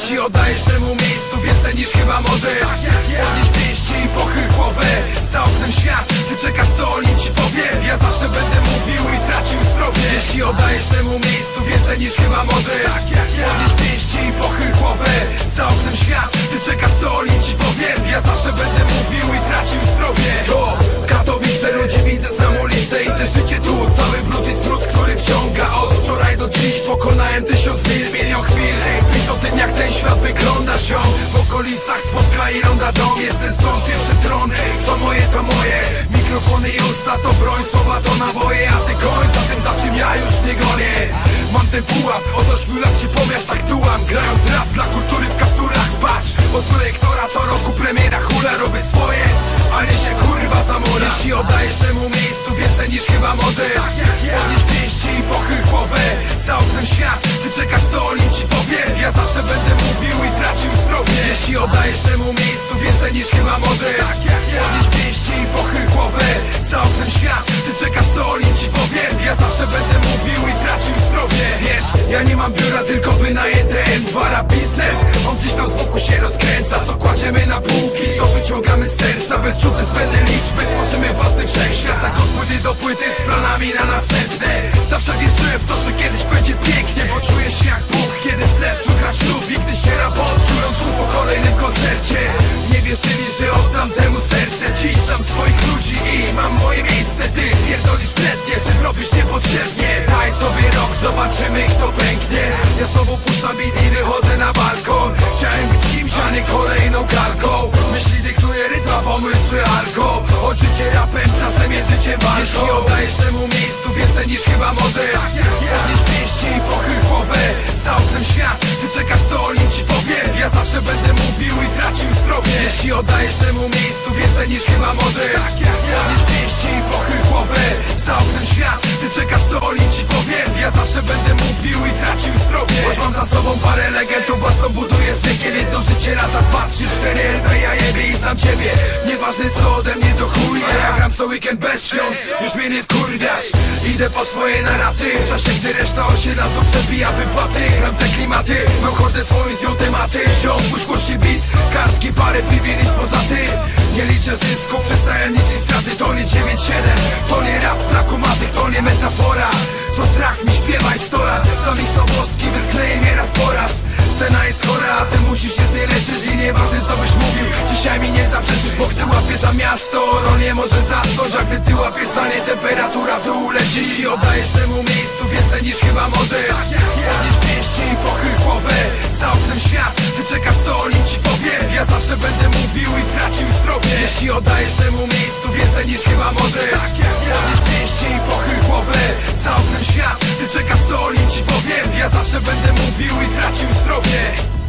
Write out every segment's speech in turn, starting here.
Jeśli oddajesz temu miejscu więcej niż chyba możesz Podnieś pięści i pochyl głowę. Za oknem świat, ty czekasz co ci powiem. Ja zawsze będę mówił i tracił zdrowie. Jeśli oddajesz temu miejscu więcej niż chyba możesz Podnieś pięści i pochyl głowę. Za oknem świat, ty czekasz co ci powiem. Ja zawsze będę mówił i tracił zdrowie. To Katowice, ludzi widzę znam ulicę i te życie tu. Cały brud i smród, który wciąga Od wczoraj do dziś. Pokonałem tysiąc ten świat wygląda ziom. W okolicach spotka i ronda dom. Jestem stąd pierwszy tron, co moje to moje. Mikrofony i usta to broń, słowa to naboje A ty koń za tym za czym ja już nie gonię. Mam ten pułap, od ośmiu lat się po miastach tułam. Grając rap dla kultury w kapturach, patrz Od projektora co roku premiera hula Robię swoje, Jeśli oddajesz temu miejscu więcej niż chyba możesz Podnieś pięści i pochyl głowę. Za oknem świat, ty czekasz co o nim ci powiem Ja zawsze będę mówił i tracił zdrowie. Jeśli oddajesz temu miejscu więcej niż chyba możesz Podnieś pięści i pochyl głowę. Za oknem świat, ty czekasz co o nim ci powiem Ja zawsze będę mówił i tracił zdrowie. Wiesz, ja nie mam biura, tylko wynajęte M2 rap gdzieś tam z boku się rozkręca. Co kładziemy na półki, to wyciągamy z serca. Bez czuty zbędne liczby, tworzymy własny wszechświat. Tak od płyty do płyty z planami na następne. Zawsze wierzyłem w to, że kiedyś będzie pięknie Bo czuję się jak życie walką Jeśli oddajesz temu miejscu więcej niż chyba możesz. Podnieś pięści i pochyl głowę. Za oknem świat, ty czekasz co o nim ci powiem Ja zawsze będę mówił i tracił zdrowie. Jeśli oddajesz temu miejscu więcej niż chyba możesz. Podnieś pięści i pochyl głowę. Za oknem świat, ty czekasz co o nim ci powiem Ja zawsze będę mówił i tracił zdrowie. Choć mam za sobą parę legendów, własną buduję z wiekiem Jedno życie lata, dwa, trzy, cztery LB, ja jebie i znam ciebie. Nieważne co ode mnie to chuj A ja gram co weekend bez świąt. Już mnie nie wkurwiasz Idę po swoje naraty. W czasie gdy reszta osiedla znów przebija wypłaty. Gram te klimaty Mam hordę swoją z nią tematy. Ziom, puść głośniej beat Kartki, parę piwi, nic poza tym. Nie liczę zysku, przestaję i straty To nie 9-7 łapię za miasto No nie może zasnąć, a gdy ty łapiesz za nie Temperatura w dół leci. Jeśli oddajesz temu miejscu więcej niż chyba możesz Podnieś pięści i pochyl głowę. Za oknem świat, ty czekasz co o nim ci powiem Ja zawsze będę mówił i tracił zdrowie. Jeśli oddajesz temu miejscu więcej niż chyba możesz Podnieś pięści i pochyl głowę. Za oknem świat, ty czekasz co o nim ci powiem Ja zawsze będę mówił i tracił zdrowie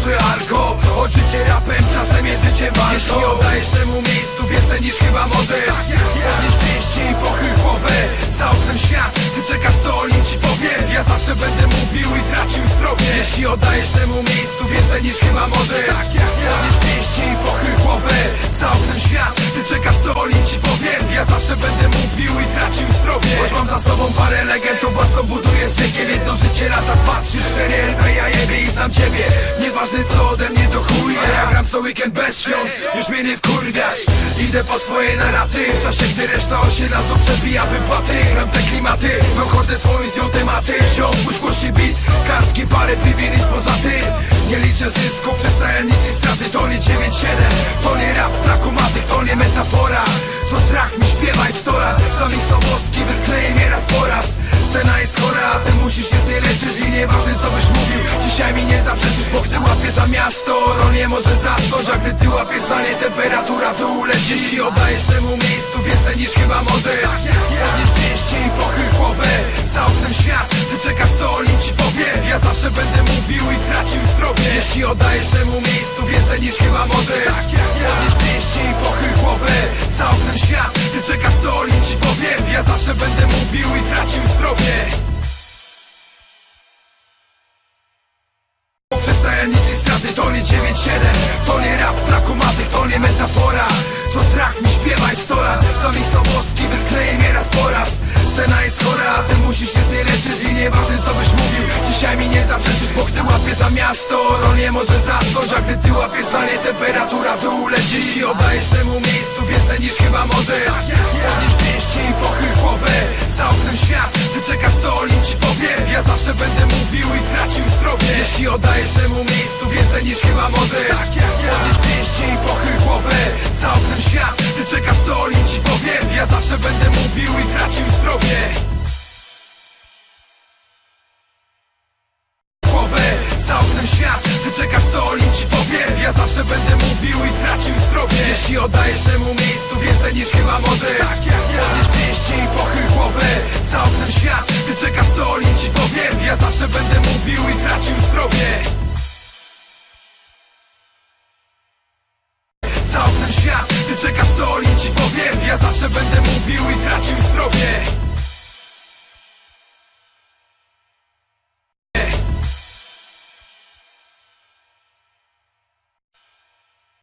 a pomysły alko Odżycie rapem, czasem jest walką Jeśli oddajesz temu miejscu więcej niż chyba możesz Podnieś pięści i pochyl głowę Za oknem świat, ty czekasz co o nim ci powiem. Ja zawsze będę mówił i tracił zdrowie. Jeśli oddajesz temu miejscu więcej niż chyba możesz Podnieś pięści i pochyl głowę Za oknem świat, ty czekasz co o nim ci powiem. Ja zawsze będę mówił i tracił zdrowie. Choć mam za sobą parę legendów, własną buduję z wiekiem Życie lata, dwa, trzy, cztery LB, ja jebie i znam ciebie. Nieważne co ode mnie to chuj A ja gram co weekend bez świąt. Już mnie nie wkurwiasz Idę po swoje naraty. W czasie gdy reszta osiedla znów przebija wypłaty. Gram te klimaty, mam hordę swoją z nią tematy. Ziom, głośniej beat Kartki, parę piwi, nic poza tym Nie liczę zysku, przestaję nic i straty. To nie 9-7, to nie rap dla kumatych To nie metafora. Co trach mi śpiewaj 100 lat Sami Soboski wykleje mnie raz po raz Scena jest chora, a ty musisz się z niej leczyć I nieważne co byś mówił. Dzisiaj mi nie zaprzeczysz, bo gdy łapię za miasto No nie może zasnąć, a gdy ty łapiesz za nie Temperatura w dół leci. Jeśli oddajesz temu miejscu więcej niż chyba możesz. Podnieś pięści i pochyl głowę Za oknem świat, ty czekasz co o nim Ja zawsze będę mówił i tracił zdrowie. Jeśli oddajesz temu miejscu więcej niż chyba możesz Podnieś pięści i pochyl głowę. Za oknem świat, ty czekasz co o nim ci powiem. Ja zawsze będę mówił i tracił zdrowie. Przestaję i straty, to nie 9-7 To nie rap dla kumatych, to nie metafora. Co trach mi śpiewaj Czasami Soboski wytkleje mnie raz po raz. Scena jest chora, a ty musisz się z niej leczyć I nieważne co byś dzisiaj mi nie zaprzeczysz Bo gdy łapię za miasto, Ron nie może zasnąć A gdy ty łapiesz za nie, temperatura w dół leci. Jeśli oddajesz temu miejscu więcej niż chyba możesz. Podnieś pięści i pochyl głowę Za oknem świat, ty czekasz co Olin ci powie. Ja zawsze będę mówił i tracił zdrowie. Jeśli oddajesz temu miejscu więcej niż chyba możesz. Podnieś pięści i pochyl głowę Za oknem świat, ty czekasz co Olin ci powie. Ja zawsze będę mówił i tracił zdrowie Oknem świat, ty czekasz co Olin ci powie. Ja zawsze będę mówił i tracił zdrowie. Jeśli oddajesz temu miejscu więcej niż chyba możesz. Podnieś pięści i pochyl głowę Za oknem świat, ty czekasz co Olin ci powie. Ja zawsze będę mówił i tracił zdrowie